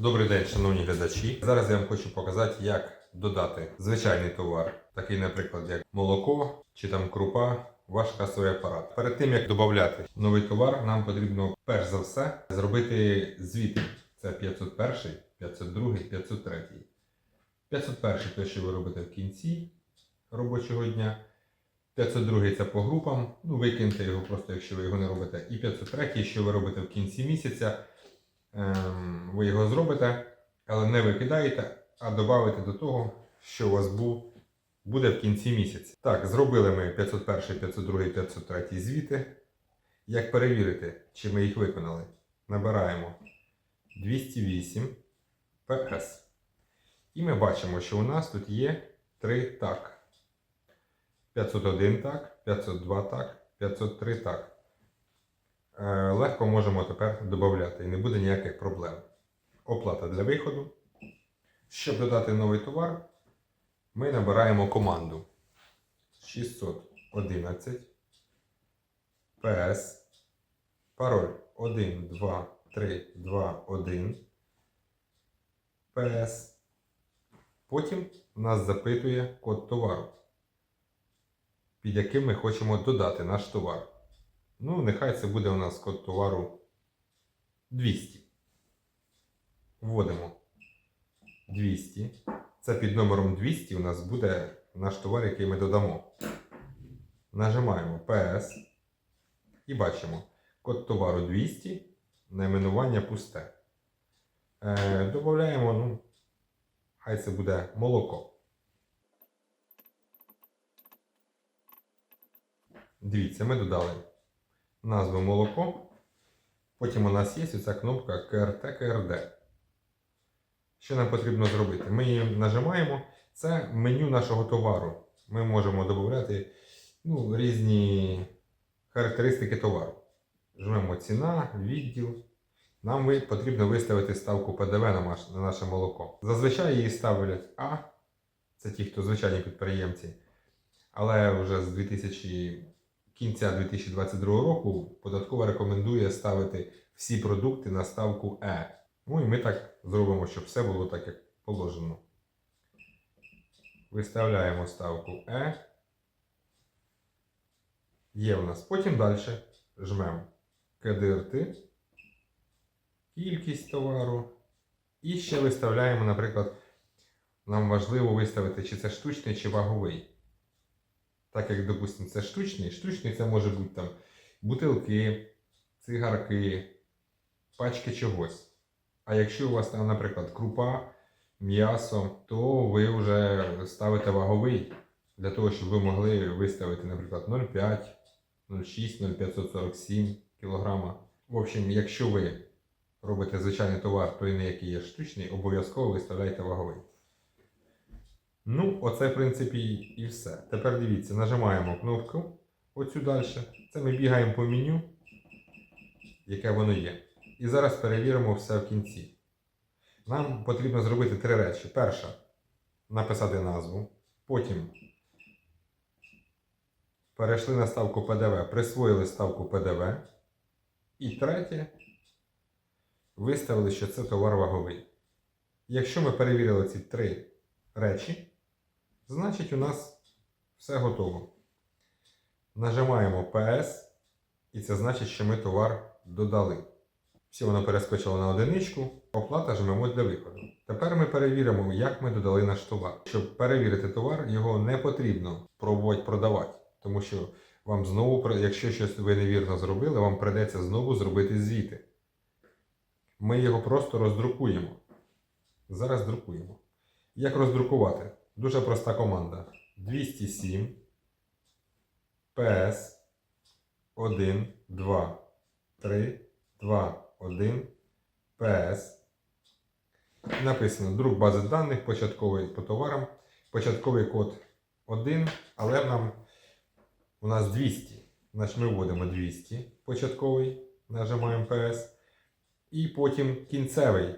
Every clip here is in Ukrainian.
Добрий день, шановні глядачі. Зараз я вам хочу показати, як додати звичайний товар, такий, наприклад, як молоко чи там крупа, ваш касовий апарат. Перед тим як додати новий товар, нам потрібно перш за все зробити звіти. Це 501, 502, 503. 501 те, що ви робите в кінці робочого дня. 502 це по групам, ну викиньте його просто, якщо ви його не робите. І 503, що ви робите в кінці місяця, ви його зробите, але не викидаєте, а додаєте до того, що у вас був, буде в кінці місяця. Так, зробили ми 501, 502, 503 звіти. Як перевірити, чи ми їх виконали? Набираємо 208 PS. І ми бачимо, що у нас тут є три так. 501 так, 502 так, 503 так. Е, легко можемо тепер додати і не буде ніяких проблем. Оплата для виходу. Щоб додати новий товар, ми набираємо команду 611 PS, пароль 1, 2, 3, 2, 1 PS. Потім нас запитує код товару під яким ми хочемо додати наш товар. Ну, нехай це буде у нас код товару 200. Вводимо 200. Це під номером 200 у нас буде наш товар, який ми додамо. Нажимаємо PS і бачимо код товару 200, найменування пусте. Е, Додаємо, ну, хай це буде молоко. Дивіться, ми додали назву молоко. Потім у нас є ця кнопка КРТ КРД. Що нам потрібно зробити? Ми її нажимаємо. Це меню нашого товару. Ми можемо додати ну, різні характеристики товару. Жмемо ціна, відділ. Нам потрібно виставити ставку ПДВ на наше молоко. Зазвичай її ставлять А. Це ті, хто звичайні підприємці. Але вже з 2000 кінця 2022 року податкова рекомендує ставити всі продукти на ставку Е. Ну і ми так зробимо, щоб все було так, як положено. Виставляємо ставку Е. Є у нас. Потім далі жмемо КДРТ, кількість товару. І ще виставляємо, наприклад, нам важливо виставити, чи це штучний, чи ваговий. Так як, допустимо, це штучний, штучний це може бути там бутилки, цигарки, пачки чогось. А якщо у вас там, наприклад, крупа, м'ясо, то ви вже ставите ваговий для того, щоб ви могли виставити, наприклад, 0,5, 0,6, 0,547 кг. В общем, якщо ви робите звичайний товар, той не який є штучний, обов'язково виставляйте ваговий. Ну, оце, в принципі, і все. Тепер дивіться, нажимаємо кнопку оцю далі. Це ми бігаємо по меню, яке воно є. І зараз перевіримо все в кінці. Нам потрібно зробити три речі. Перша написати назву. Потім перейшли на ставку ПДВ, присвоїли ставку ПДВ. І третє, виставили, що це товар ваговий. Якщо ми перевірили ці три речі, значить у нас все готово. Нажимаємо PS, і це значить, що ми товар додали. Все воно перескочило на одиничку, оплата жмемо для виходу. Тепер ми перевіримо, як ми додали наш товар. Щоб перевірити товар, його не потрібно пробувати продавати, тому що вам знову, якщо щось ви невірно зробили, вам придеться знову зробити звіти. Ми його просто роздрукуємо. Зараз друкуємо. Як роздрукувати? Дуже проста команда. 207 PS 1, 2, 3, 2, 1 PS. Написано друк бази даних, початковий по товарам, початковий код 1, але нам у нас 200. Значить ми вводимо 200 початковий, нажимаємо PS. І потім кінцевий.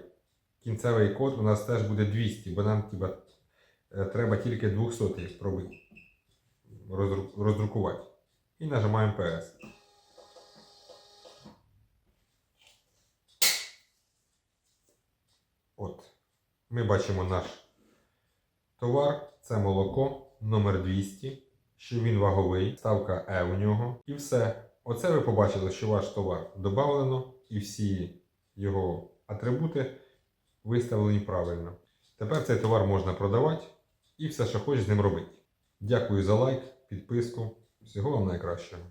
Кінцевий код у нас теж буде 200, бо нам е, треба тільки 200 пробити, роздрукувати. І нажимаємо PS. От. Ми бачимо наш товар. Це молоко номер 200, що він ваговий, ставка Е у нього. І все. Оце ви побачили, що ваш товар додавлено і всі його атрибути виставлені правильно. Тепер цей товар можна продавати і все, що хочеш з ним робити. Дякую за лайк, підписку. Всього вам найкращого.